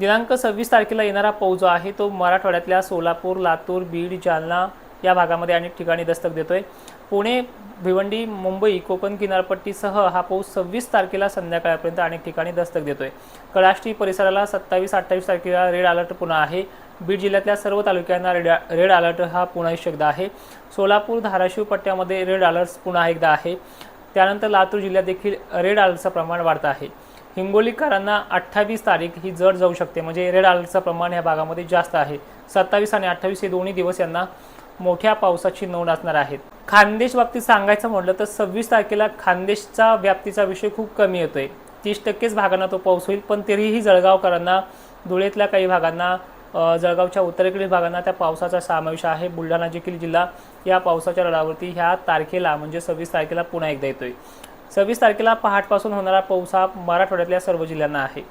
दिनांक सव्वीस तारखेला येणारा पाऊस जो आहे तो मराठवाड्यातल्या सोलापूर लातूर बीड जालना या भागामध्ये अनेक ठिकाणी दस्तक देतो आहे पुणे भिवंडी मुंबई कोकण किनारपट्टीसह हा पाऊस सव्वीस तारखेला संध्याकाळपर्यंत अनेक ठिकाणी दस्तक देतो आहे कळाष्टी परिसराला सत्तावीस अठ्ठावीस तारखेला रेड अलर्ट पुन्हा आहे. बीड जिल्ह्यातल्या सर्व तालुक्यांना रेड रेड अलर्ट हा पुन्हा एकदा आहे. सोलापूर धाराशिव पट्ट्यामध्ये रेड अलर्ट पुन्हा एकदा आहे. त्यानंतर लातूर जिल्ह्यात देखील रेड अलर्टचं प्रमाण वाढतं आहे. हिंगोलीकरांना अठ्ठावीस तारीख ही जड जाऊ शकते. म्हणजे रेड अलर्टचं प्रमाण या भागामध्ये जास्त आहे. सत्तावीस आणि अठ्ठावीस हे दोन्ही दिवस यांना मोठ्या पावसाची नोंद असणार आहेत खानदेश बाबतीत सांगायचं म्हटलं तर सव्वीस तारखेला खानदेशचा व्याप्तीचा विषय खूप कमी येतोय. तीस टक्केच भागांना तो पाऊस होईल पण तरीही जळगावकरांना धुळेतल्या काही भागांना जळगावच्या उत्तरेकडील भागांना त्या पावसाचा समावेश आहे. बुलढाणा देखील जिल्हा या पावसाच्या रडावरती ह्या तारखेला म्हणजे सव्वीस तारखेला पुन्हा एकदा येतोय. सव्वीस तारखेला पहाटपासून होणारा पाऊस हा मराठवाड्यातल्या सर्व जिल्ह्यांना आहे.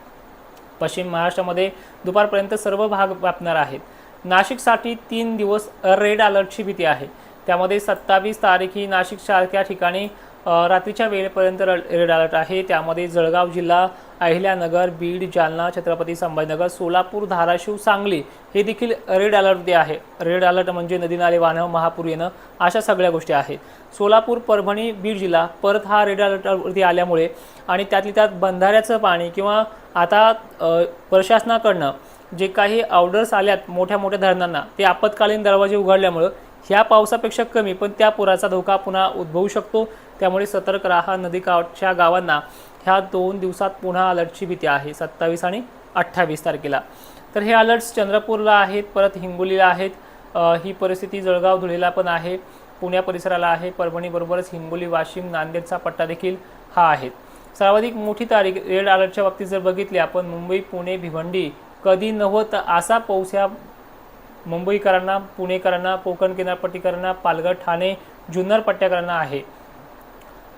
पश्चिम महाराष्ट्रामध्ये दुपारपर्यंत सर्व भाग व्यापणार आहेत. नाशिकसाठी तीन दिवस रेड अलर्टची भीती आहे. त्यामध्ये सत्तावीस तारीख ही नाशिकसारख्या ठिकाणी रात्रीच्या वेळेपर्यंत रेड अलर्ट आहे. त्यामध्ये जळगाव जिल्हा अहिल्यानगर बीड जालना छत्रपती संभाजीनगर सोलापूर धाराशिव सांगली हे देखील रेड अलर्टमध्ये आहे. रेड अलर्ट म्हणजे नदी नाले वाहणं महापूर येणं अशा सगळ्या गोष्टी आहेत. सोलापूर परभणी बीड जिल्हा परत हा रेड अलर्टवरती आल्यामुळे आणि त्यातली त्यात बंधाऱ्याचं पाणी किंवा आता प्रशासनाकडनं जे काही ऑर्डर्स आल्यात मोठ्या मोठ्या धरणांना ते आपत्कालीन दरवाजे उघडल्यामुळं ह्या पावसापेक्षा कमी पण त्या पुराचा धोका पुन्हा उद्भवू शकतो. त्यामुळे सतर्क राहा नदीकाठच्या गावांना. ह्या दोन दिवसात पुन्हा अलर्टची भीती आहे सत्तावीस आणि अठ्ठावीस तारखेला. तर हे अलर्ट्स चंद्रपूरला आहेत परत हिंगोलीला आहेत. ही परिस्थिती जळगाव धुळेला पण आहे. पुण्या परिसराला आहे. परभणीबरोबरच हिंगोली वाशिम नांदेडचा पट्टा देखील हा आहे. सर्वाधिक मोठी तारीख रेड अलर्टच्या बाबतीत जर बघितली आपण मुंबई पुणे भिवंडी कधी नव्हत असा पाऊस ह्या मुंबईकरांना पुणेकरांना कोकण किनारपट्टीकरांना पालघर ठाणे जुन्नर पट्ट्याकरांना आहे.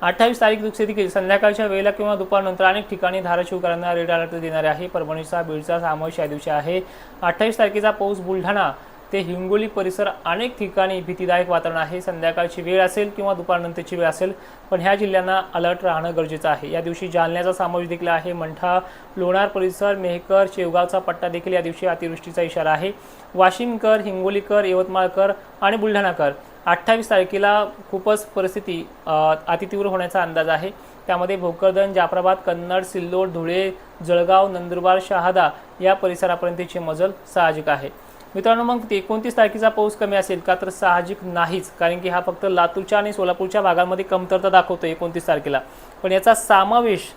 अठ्ठावीस तारीख दुसरी देखील संध्याकाळच्या वेळेला किंवा दुपारनंतर अनेक ठिकाणी धाराशिवकरांना रेड अलर्ट देणारे आहे. परभणीचा बीडचा समावेश या दिवशी आहे. अठ्ठावीस तारखेचा पाऊस बुलढाणा ते हिंगोली परिसर अनेक ठिकाणी भीतीदायक वातावरण आहे. संध्याकाळची वेळ असेल किंवा दुपारनंतरची वेळ असेल पण ह्या जिल्ह्यांना अलर्ट राहणं गरजेचं आहे. या दिवशी जालन्याचा समावेश देखील आहे. मंठा लोणार परिसर मेहकर शेवगावचा पट्टा देखील या दिवशी अतिवृष्टीचा इशारा आहे. वाशिमकर हिंगोलीकर यवतमाळकर आणि बुलढाणाकर अठ्ठावीस तारखेला खूपच परिस्थिती अतितीव्र होण्याचा अंदाज आहे. त्यामध्ये भोकरदन जाफराबाद कन्नड सिल्लोड धुळे जळगाव नंदुरबार शहादा या परिसरापर्यंतची मजल साहजिक आहे. मित्रांनो मग ते एकोणतीस तारखेचा पाऊस कमी असेल का तर साहजिक नाहीच कारण की हा फक्त लातूरच्या आणि सोलापूरच्या भागांमध्ये कमतरता दाखवतो एकोणतीस तारखेला. पण याचा समावेश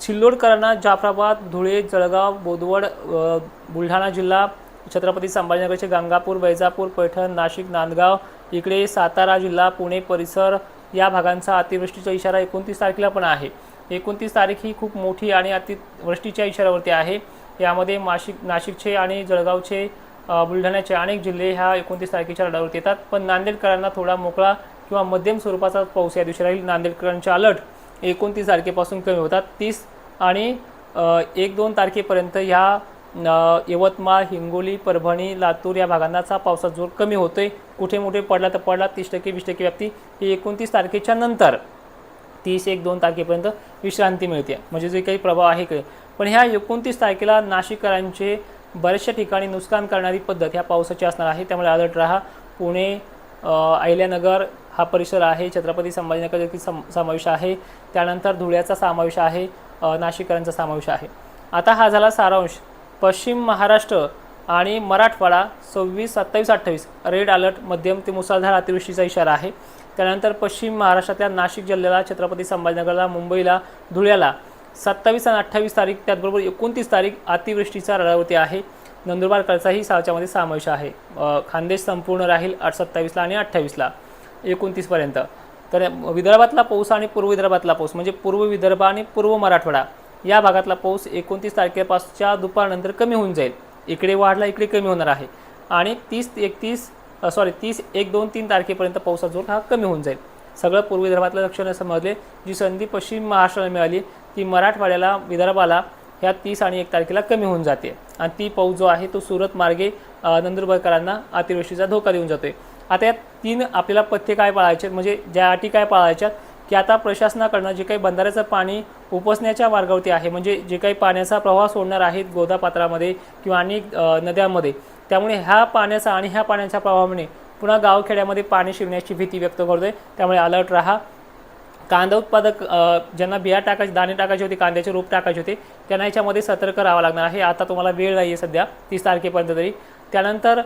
सिल्लोडकरांना जाफराबाद धुळे जळगाव बोदवड बुलढाणा जिल्हा छत्रपती संभाजीनगरचे गंगापूर वैजापूर पैठण नाशिक नांदगाव इकडे सातारा जिल्हा पुणे परिसर या भागांचा अतिवृष्टीचा इशारा एकोणतीस तारखेला पण आहे. एकोणतीस तारीख ही खूप मोठी आणि अतिवृष्टीच्या इशाऱ्यावरती आहे. यामध्ये नाशिक नाशिकचे आणि जळगावचे बुलढाण्याचे अनेक जिल्हे ह्या एकोणतीस तारखेच्या रडावरती येतात. पण नांदेडकरांना थोडा मोकळा किंवा मध्यम स्वरूपाचा पाऊस या दिवशी राहील. नांदेडकरांचे अलर्ट एकोणतीस तारखेपासून कमी होतात. तीस आणि एक दोन तारखेपर्यंत ह्या यवतमाळ हिंगोली परभणी लातूर या भागांनाचा पावसाचा जोर कमी होतोय. कुठे मोठे पडला तर पडला. तीस टक्के वीस टक्के व्याप्ती ही एकोणतीस तारखेच्या नंतर. तीस एक दोन तारखेपर्यंत विश्रांती मिळते. म्हणजे जे काही प्रभाव आहे काही पण ह्या एकोणतीस तारखेला नाशिककरांचे बऱ्याचशा ठिकाणी नुकसान करणारी पद्धत ह्या पावसाची असणार आहे. त्यामुळे अलर्ट राहा. पुणे अहिल्यानगर हा परिसर आहे. छत्रपती संभाजीनगर देखील सम समावेश आहे. त्यानंतर धुळ्याचा समावेश आहे. नाशिककरांचा समावेश आहे. आता हा झाला सारांश. पश्चिम महाराष्ट्र आणि मराठवाडा सव्वीस सत्तावीस अठ्ठावीस रेड अलर्ट मध्यम ते मुसळधार अतिवृष्टीचा इशारा आहे. त्यानंतर पश्चिम महाराष्ट्रातल्या नाशिक जिल्ह्याला छत्रपती संभाजीनगरला मुंबईला धुळ्याला सत्तावीस आणि अठ्ठावीस तारीख त्याचबरोबर एकोणतीस तारीख अतिवृष्टीचा रडावती आहे. नंदुरबारकडचाही सावच्यामध्ये समावेश आहे. खान्देश खानदेश संपूर्ण राहील आठ सत्तावीसला आणि अठ्ठावीसला एकोणतीसपर्यंत. तर विदर्भातला पाऊस आणि पूर्व विदर्भातला पाऊस म्हणजे पूर्व विदर्भ आणि पूर्व मराठवाडा या भागातला पाऊस एकोणतीस तारखेपासच्या दुपारनंतर कमी होऊन जाईल. इकडे वाढला इकडे कमी होणार आहे. आणि तीस एकतीस सॉरी तीस एक दोन तीन तारखेपर्यंत पावसाचा जोर हा कमी होऊन जाईल. सगळं पूर्व विदर्भातलं लक्षणं समजले. जी संधी पश्चिम महाराष्ट्राला मिळाली ती मराठवाड्याला विदर्भाला ह्या तीस आणि एक तारखेला कमी होऊन जाते. आणि ती पाऊस जो आहे तो सुरत मार्गे नंदुरबारकरांना अतिवृष्टीचा धोका देऊन जातोय. आता या तीन आपल्याला पथ्य काय पाळायचे? म्हणजे ज्या अटी काय पाळायच्यात? की आता प्रशासनाकडनं जे काही बंधाऱ्याचं पाणी उपसण्याच्या मार्गावरती आहे म्हणजे जे काही पाण्याचा प्रवाह सोडणार आहेत गोदापात्रामध्ये किंवा अनेक नद्यांमध्ये त्यामुळे ह्या पाण्याचा आणि ह्या पाण्याच्या प्रवाहामुळे पुन्हा गावखेड्यामध्ये पाणी शिरण्याची भीती व्यक्त करतोय. त्यामुळे अलर्ट राहा. कांदा उत्पादक ज्यांना बिया टाकायचे दाणे टाकायचे होते कांद्याचे रोप टाकायचे होते त्यांना याच्यामध्ये सतर्क राहावं लागणार आहे. आता तुम्हाला वेळ नाही आहे सध्या तीस तारखेपर्यंत तरी. त्यानंतर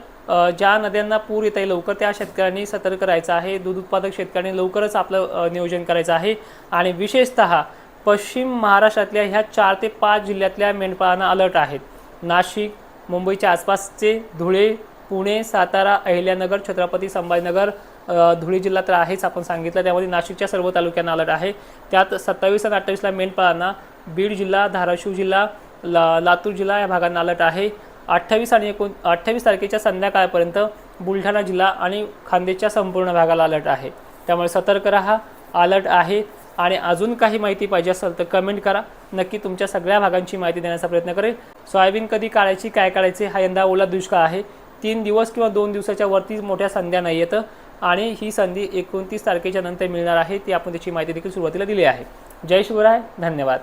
ज्या नद्यांना पूर येत आहे लवकर त्या शेतकऱ्यांनी सतर्क राहायचं आहे. दूध उत्पादक शेतकऱ्यांनी लवकरच आपलं नियोजन करायचं आहे. आणि विशेषतः पश्चिम महाराष्ट्रातल्या ह्या चार ते पाच जिल्ह्यातल्या मेंढपाळांना अलर्ट आहेत. नाशिक मुंबईच्या आसपासचे धुळे पुणे सातारा अहिल्यानगर छत्रपती संभाजीनगर धुळे जिल्हा तर आहेच आपण सांगितलं. त्यामध्ये नाशिकच्या सर्व तालुक्यांना अलर्ट आहे. त्यात सत्तावीस आणि अठ्ठावीसला मेंढपाळांना बीड जिल्हा धाराशिव जिल्हा ला लातूर जिल्हा या भागांना अलर्ट आहे. अठ्ठावीस आणि एकोण अठ्ठावीस तारखेच्या संध्याकाळपर्यंत बुलढाणा जिल्हा आणि खांदेच्या संपूर्ण भागाला अलर्ट आहे. त्यामुळे सतर्क राहा अलर्ट आहे. आणि अजून काही माहिती पाहिजे असेल तर कमेंट करा. नक्की तुमच्या सगळ्या भागांची माहिती देण्याचा प्रयत्न करेल. सोयाबीन कधी काढायची काय काढायचे हा यंदा ओला दुष्काळ आहे. तीन दिवस किंवा दोन दिवसाच्या वरती मोठ्या संध्या नाही येतं. आणि ही संधी एकोणतीस तारखेच्या नंतर मिळणार आहे ती आपण त्याची माहिती देखील सुरुवातीला दिली आहे. जय शिवराय धन्यवाद.